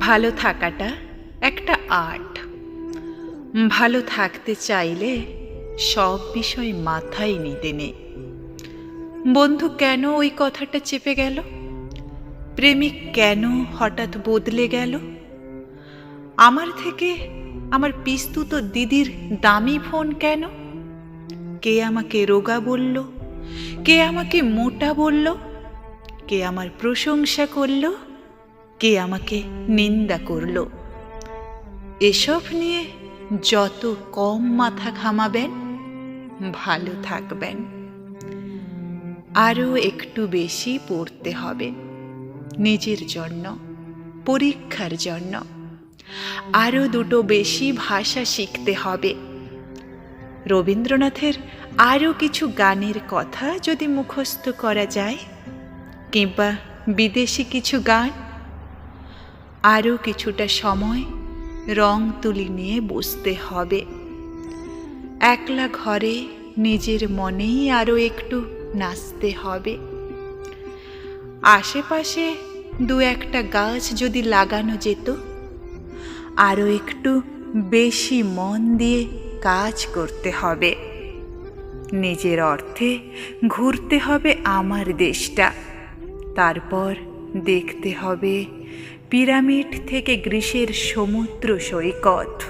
ভালো থাকাটা একটা আর্ট। ভালো থাকতে চাইলে সব বিষয় মাথায় নিতে নেই। বন্ধু, কেন ওই কথাটা চেপে গেল? প্রেমিক কেন হঠাৎ বদলে গেল? আমার থেকে আমার পিস্তুত দিদির দামি ফোন কেন? কে আমাকে রোগা বলল? কে আমাকে মোটা বলল? কে আমার প্রশংসা করল? কে আমাকে নিন্দা করল? এসব নিয়ে যত কম মাথা ঘামাবেন, ভালো থাকবেন। আরও একটু বেশি পড়তে হবে নিজের জন্য, পরীক্ষার জন্য। আরও দুটো বেশি ভাষা শিখতে হবে। রবীন্দ্রনাথের আরও কিছু গানের কথা যদি মুখস্থ করা যায়, কিংবা বিদেশি কিছু গান আরও কিছুটা সময় রং তুলি নিয়ে বসতে হবে। একলা ঘরে নিজের মনেই আরও একটু নাচতে হবে। আশেপাশে দু একটা গাছ যদি লাগানো যেত আরও একটু বেশি মন দিয়ে কাজ করতে হবে। নিজের অর্থে ঘুরতে হবে আমার দেশটা। তারপর দেখতে হবে পিরামিড থেকে গ্রীসের সমুদ্র সৈকত,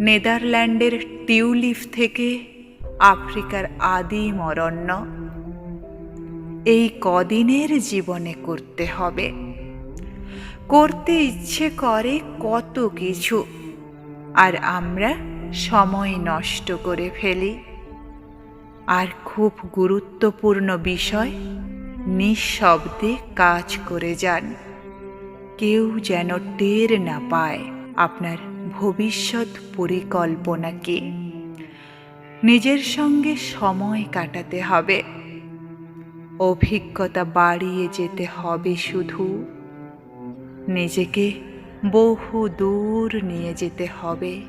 নেদারল্যান্ডের টিউলিফ থেকে আফ্রিকার আদিম অরণ্য এই কদিনের জীবনে করতে হবে। করতে ইচ্ছে করে কত কিছু, আর আমরা সময় নষ্ট করে ফেলি। আর খুব গুরুত্বপূর্ণ বিষয়, নিঃশব্দে কাজ করে যান। কেউ যেন টের না পায় আপনার ভবিষ্যৎ পরিকল্পনাকে। নিজের সঙ্গে সময় কাটাতে হবে। অভিজ্ঞতা বাড়িয়ে যেতে হবে শুধু। নিজেকে বহু দূর নিয়ে যেতে হবে।